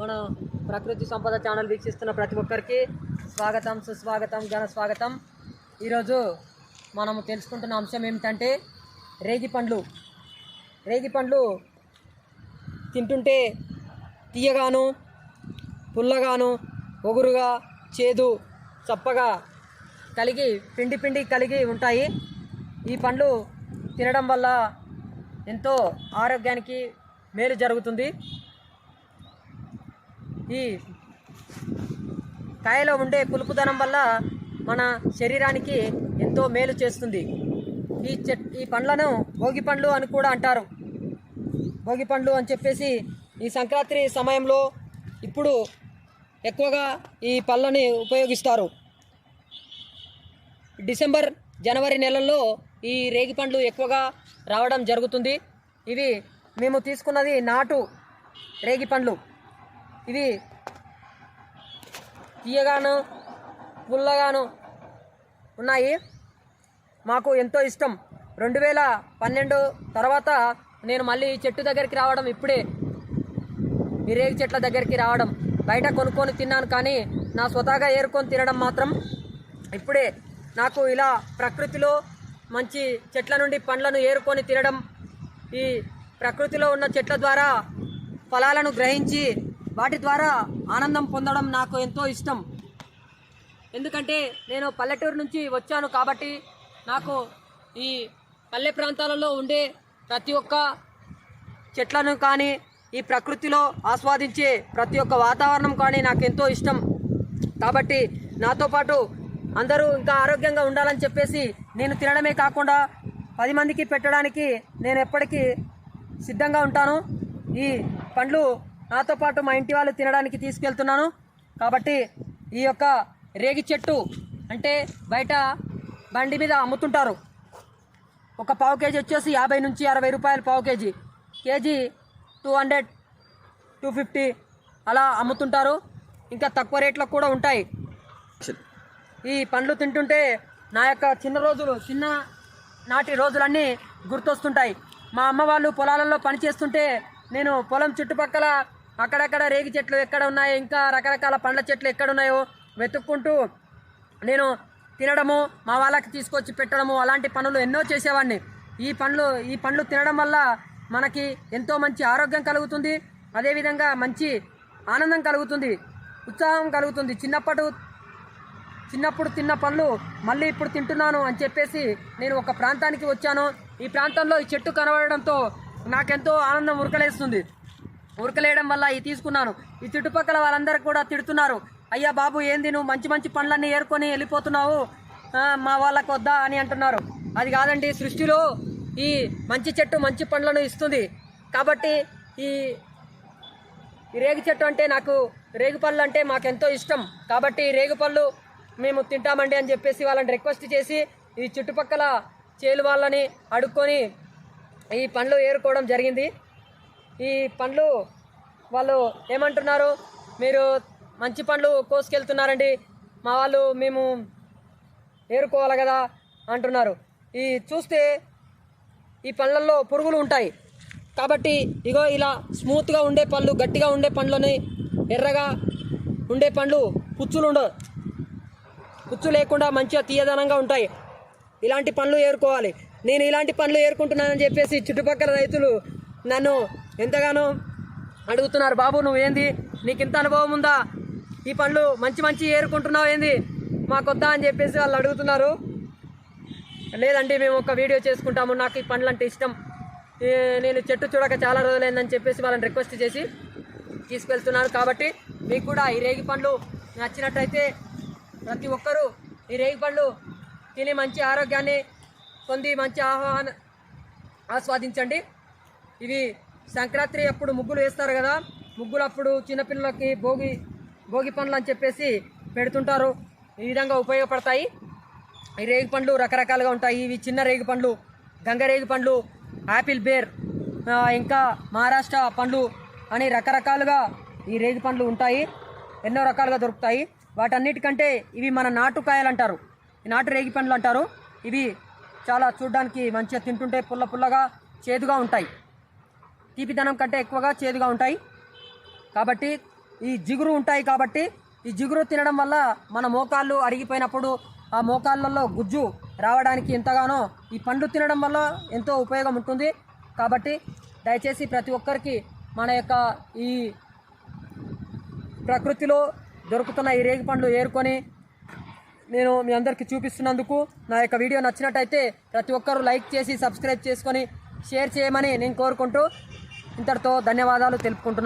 మన ప్రకృతి సంపద ఛానల్ వీక్షిస్తున్న ప్రతి ఒక్కరికి స్వాగతం సుస్వాగతం ఘన స్వాగతం. ఈరోజు మనము తెలుసుకుంటున్న అంశం ఏమిటంటే రేగి పండ్లు. రేగి పండ్లు తింటుంటే తీయగాను పుల్లగాను ఒగురుగా చేదు చప్పగా కలిగి పిండి పిండి కలిగి ఉంటాయి. ఈ పండ్లు తినడం వల్ల ఎంతో ఆరోగ్యానికి మేలు జరుగుతుంది. ఈ కాయలో ఉండే పులుపుదనం వల్ల మన శరీరానికి ఎంతో మేలు చేస్తుంది. ఈ చెట్ ఈ పండ్లను భోగి పండ్లు అని కూడా అంటారు. భోగి పండ్లు అని చెప్పేసి ఈ సంక్రాంతి సమయంలో ఇప్పుడు ఎక్కువగా ఈ పళ్ళని ఉపయోగిస్తారు. డిసెంబర్ జనవరి నెలల్లో ఈ రేగి పండ్లు ఎక్కువగా రావడం జరుగుతుంది. ఇవి మేము తీసుకున్నది నాటు రేగి పండ్లు. ఇది తీయగాను పుల్లగాను ఉన్నాయి. మాకు ఎంతో ఇష్టం. రెండు వేల పన్నెండు తర్వాత నేను మళ్ళీ ఈ చెట్టు దగ్గరికి రావడం ఇప్పుడే. ఈ రేగి చెట్ల దగ్గరికి రావడం. బయట కొనుక్కొని తిన్నాను కానీ నా స్వతహాగా ఏరుకొని తినడం మాత్రం ఇప్పుడే. నాకు ఇలా ప్రకృతిలో మంచి చెట్ల నుండి పండ్లను ఏరుకొని తినడం ఈ ప్రకృతిలో ఉన్న చెట్ల ద్వారా ఫలాలను గ్రహించి వాటి ద్వారా ఆనందం పొందడం నాకు ఎంతో ఇష్టం. ఎందుకంటే నేను పల్లెటూరు నుంచి వచ్చాను కాబట్టి నాకు ఈ పల్లె ప్రాంతాలలో ఉండే ప్రతి ఒక్క చెట్లను కానీ ఈ ప్రకృతిలో ఆస్వాదించే ప్రతి ఒక్క వాతావరణం కానీ నాకు ఎంతో ఇష్టం. కాబట్టి నాతో పాటు అందరూ ఇంకా ఆరోగ్యంగా ఉండాలని చెప్పేసి నేను తినడమే కాకుండా పది మందికి పెట్టడానికి నేను ఎప్పటికీ సిద్ధంగా ఉంటాను. ఈ పండ్లు నాతో పాటు మా ఇంటి వాళ్ళు తినడానికి తీసుకెళ్తున్నాను. కాబట్టి ఈ యొక్క రేగి చెట్టు అంటే బయట బండి మీద అమ్ముతుంటారు. ఒక పావు కేజీ వచ్చేసి యాభై నుంచి అరవై రూపాయలు పావు KG. KG two hundred two fifty అలా అమ్ముతుంటారు. ఇంకా తక్కువ రేట్లో కూడా ఉంటాయి. ఈ పండ్లు తింటుంటే నా యొక్క చిన్న రోజులు చిన్న నాటి రోజులన్నీ గుర్తొస్తుంటాయి. మా అమ్మ వాళ్ళు పొలాలలో పని చేస్తుంటే నేను పొలం చుట్టుపక్కల అక్కడక్కడ రేగి చెట్లు ఎక్కడ ఉన్నాయో? ఇంకా రకరకాల పండ్ల చెట్లు ఎక్కడ ఉన్నాయో వెతుక్కుంటూ నేను తినడము మా వాళ్ళకి తీసుకొచ్చి పెట్టడము అలాంటి పనులు ఎన్నో చేసేవాడిని. ఈ పండ్లు ఈ పండ్లు తినడం వల్ల మనకి ఎంతో మంచి ఆరోగ్యం కలుగుతుంది. అదేవిధంగా మంచి ఆనందం కలుగుతుంది. ఉత్సాహం కలుగుతుంది. చిన్నప్పటి చిన్నప్పుడు తిన్న పండ్లు మళ్ళీ ఇప్పుడు తింటున్నాను అని చెప్పేసి నేను ఒక ప్రాంతానికి వచ్చాను. ఈ ప్రాంతంలో ఈ చెట్టు కనబడడంతో నాకెంతో ఆనందం ఉరకలేస్తుంది. ఉరకలేయడం వల్ల ఇది తీసుకున్నాను. ఈ చుట్టుపక్కల వాళ్ళందరూ కూడా తిడుతున్నారు. అయ్యా బాబు ఏంది నువ్వు మంచి మంచి పండ్లన్నీ ఏరుకొని వెళ్ళిపోతున్నావు? మా వాళ్ళకు వద్దా అని అంటున్నారు. అది కాదండి సృష్టిలో ఈ మంచి చెట్టు మంచి పండ్లను ఇస్తుంది. కాబట్టి ఈ రేగు రేగి చెట్టు అంటే నాకు రేగు పళ్ళు అంటే మాకెంతో ఇష్టం. కాబట్టి ఈ రేగు పళ్ళు మేము తింటామండి అని చెప్పేసి వాళ్ళని రిక్వెస్ట్ చేసి ఈ చుట్టుపక్కల చేలు వాళ్ళని అడుక్కొని ఈ పండ్లు ఏరుకోవడం జరిగింది. ఈ పండ్లు వాళ్ళు ఏమంటున్నారు? మీరు మంచి పండ్లు కోసుకెళ్తున్నారండి. మా వాళ్ళు మేము ఏరుకోవాలి కదా అంటున్నారు. ఈ చూస్తే ఈ పళ్ళల్లో పురుగులు ఉంటాయి. కాబట్టి ఇగో ఇలా స్మూత్గా ఉండే పళ్ళు గట్టిగా ఉండే పండ్లని ఎర్రగా ఉండే పండ్లు పుచ్చులు ఉండవు. పుచ్చు లేకుండా మంచిగా తీయదనంగా ఉంటాయి. ఇలాంటి పండ్లు ఏరుకోవాలి. నేను ఇలాంటి పండ్లు ఏరుకుంటున్నానని చెప్పేసి చుట్టుపక్కల రైతులు నన్ను ఎంతగానో అడుగుతున్నారు బాబు నువ్వు ఏంది? నీకు ఇంత అనుభవం ఉందా? ఈ పండ్లు మంచి మంచి ఏరుకుంటున్నావు ఏంది? మాకొద్దా అని చెప్పేసి వాళ్ళు అడుగుతున్నారు. లేదండి మేము ఒక వీడియో చేసుకుంటాము. నాకు ఈ పండ్లు అంటే ఇష్టం నేను చెట్టు చూడక చాలా రోజులైందని చెప్పేసి వాళ్ళని రిక్వెస్ట్ చేసి తీసుకెళ్తున్నాను కాబట్టి మీకు కూడా ఈ రేగి పండ్లు నచ్చినట్టయితే ప్రతి ఒక్కరూ ఈ రేగి పండ్లు తిని మంచి ఆరోగ్యాన్ని పొంది మంచి ఆహ్వాన ఆస్వాదించండి. ఇవి సంక్రాంతి అప్పుడు ముగ్గులు వేస్తారు కదా. ముగ్గులు అప్పుడు చిన్నపిల్లలకి భోగి భోగి పండ్లు అని చెప్పేసి పెడుతుంటారు. ఈ విధంగా ఉపయోగపడతాయి. ఈ రేగి పండ్లు రకరకాలుగా ఉంటాయి. ఇవి చిన్న రేగి పండ్లు గంగ రేగి పండ్లు యాపిల్ బేర్ ఇంకా మహారాష్ట్ర పండ్లు అని రకరకాలుగా ఈ రేగి పండ్లు ఉంటాయి. ఎన్నో రకాలుగా దొరుకుతాయి. వాటన్నిటికంటే ఇవి మన నాటు కాయలు అంటారు. ఈ నాటు రేగి పండ్లు అంటారు. ఇవి చాలా చూడడానికి మంచిగా తింటుంటే పుల్ల పుల్లగా చేదుగా ఉంటాయి. తీపిదనం కంటే ఎక్కువగా చేదుగా ఉంటాయి. కాబట్టి ఈ జిగురు ఉంటాయి కాబట్టి ఈ జిగురు తినడం వల్ల మన మోకాళ్ళు అరిగిపోయినప్పుడు ఆ మోకాళ్ళల్లో గుజ్జు రావడానికి ఎంతగానో ఈ పండ్లు తినడం వల్ల ఎంతో ఉపయోగం ఉంటుంది. కాబట్టి దయచేసి ప్రతి ఒక్కరికి మన యొక్క ఈ ప్రకృతిలో దొరుకుతున్న ఈ రేగి పండ్లు ఏరుకొని నేను మీ అందరికీ చూపిస్తున్నందుకు నా యొక్క వీడియో నచ్చినట్టయితే ప్రతి ఒక్కరూ లైక్ చేసి సబ్స్క్రైబ్ చేసుకొని షేర్ చేయమని నేను కోరుకుంటూ ఇంతటితో ధన్యవాదాలు తెలుపుకుంటున్నాను